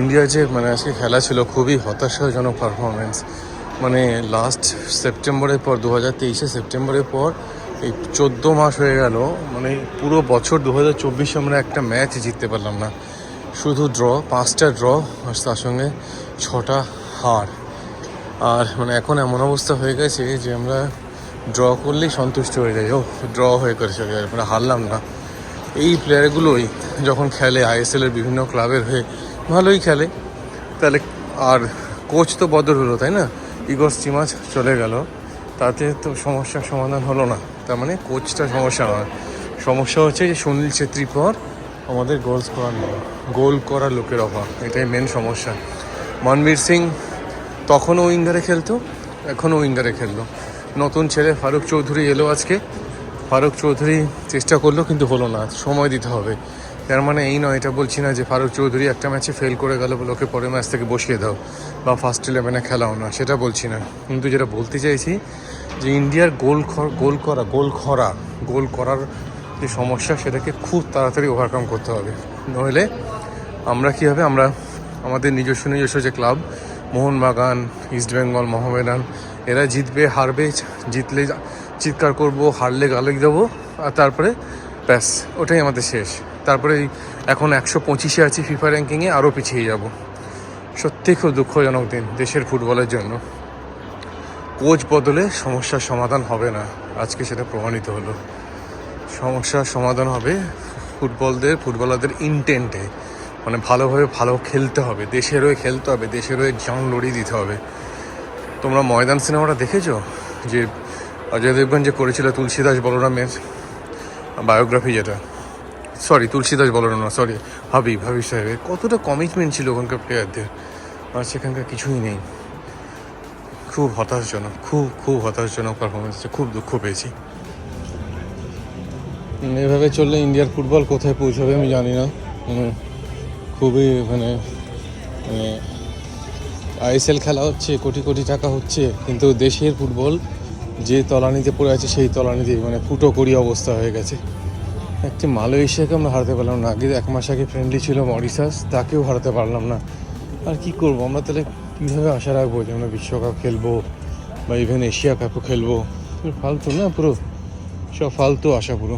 ইন্ডিয়ার যে মানে আজকে খেলা ছিল, খুবই হতাশাজনক পারফরমেন্স মানে লাস্ট সেপ্টেম্বরের পর দু হাজার তেইশে সেপ্টেম্বরের পর এই চোদ্দ মাস হয়ে গেল মানে পুরো বছর দু হাজার চব্বিশে আমরা একটা ম্যাচ জিততে পারলাম না। শুধু ড্র পাঁচটা ড্র আর তার সঙ্গে ছটা হার। আর মানে এখন এমন অবস্থা হয়ে গেছে যে আমরা ড্র করলেই সন্তুষ্ট হয়ে যাই। ও ড্র হয়ে করেছে মানে হারলাম না। এই প্লেয়ারগুলোই যখন খেলে আইএসএলের বিভিন্ন ক্লাবের হয়ে ভালোই খেলে। তাহলে আর কোচ তো বদল হলো, তাই না? ইগর স্টিমাচ চলে গেল। তাতে তো সমস্যার সমাধান হলো না। তার মানে কোচটা সমস্যা নয়। সমস্যা হচ্ছে যে সুনীল ছেত্রী পর আমাদের গোলস করার গোল করার লোকের অভাব। এটাই মেন সমস্যা। মনবীর সিং তখনও উইঙ্গারে খেলতো, এখনও উইঙ্গারে খেললো। নতুন ছেলে ফারুক চৌধুরী এলো আজকে। ফারুক চৌধুরী চেষ্টা করল, কিন্তু হলো না। সময় দিতে হবে। তার মানে এই নয়, এটা বলছি না যে ফারুক চৌধুরী একটা ম্যাচে ফেল করে গেল বলে ওকে পরের ম্যাচ থেকে বসিয়ে দাও বা ফার্স্ট ইলেভেনে খেলাও না, সেটা বলছি না। কিন্তু যেটা বলতে চাইছি যে ইন্ডিয়ার গোল গোল করা, গোল খরা, গোল করার যে সমস্যা, সেটাকে খুব তাড়াতাড়ি ওভারকাম করতে হবে। নইলে আমরা কী হবে, আমরা আমাদের নিজস্ব নিজস্ব যে ক্লাব মোহনবাগান ইস্টবেঙ্গল মোহামেডান এরা জিতবে, হারবে, জিতলে চিৎকার করব, হারলে গালে দেবো, আর তারপরে ব্যাস, ওটাই আমাদের শেষ। তারপরে এখন একশো পঁচিশে আছি ফিফা র্যাঙ্কিংয়ে, আরও পিছিয়ে যাব। সত্যি খুব দুঃখজনক দিন দেশের ফুটবলের জন্য। কোচ বদলে সমস্যার সমাধান হবে না। আজকে সেটা প্রমাণিত হলো। সমস্যার সমাধান হবে ফুটবলদের, ফুটবলারদের ইনটেন্টে মানে ভালোভাবে ভালো খেলতে হবে দেশের হয়ে খেলতে হবে দেশের হয়ে জান লড়িয়ে দিতে হবে। তোমরা ময়দান সিনেমাটা দেখেছ? যে অজয় দেবগন যে করেছিল তুলসীদাস বলরামের বায়োগ্রাফি যেটা? সরি তুলসীদাস বলরাম না সরি হাবিব হাবিব সাহেবের কতটা কমিটমেন্ট ছিল ওখানকার প্লেয়ারদের আর সেখানকার কিছুই নেই। খুব হতাশজনক, খুব খুব হতাশজনক পারফরমেন্স খুব দুঃখ পেয়েছি। এভাবে চললে ইন্ডিয়ার ফুটবল কোথায় পৌঁছাবে আমি জানি না। মানে খুবই মানে মানে আইএসএল খেলা হচ্ছে, কোটি কোটি টাকা হচ্ছে, কিন্তু দেশের ফুটবল যে তলানিতে পড়ে আছে, সেই তলানিতে মানে ফুটো করি অবস্থা হয়ে গেছে। একটি মালয়েশিয়াকে আমরা হারাতে পারলাম না। আগে এক মাস আগে ফ্রেন্ডলি ছিল মরিশাস, তাকেও হারাতে পারলাম না। আর কি করব? আমরা তাহলে কীভাবে আশা রাখব যে আমরা বিশ্বকাপ খেলব বা ইভেন এশিয়া কাপও খেলব? ফালতু না পুরো? সব ফালতু আশা পুরো।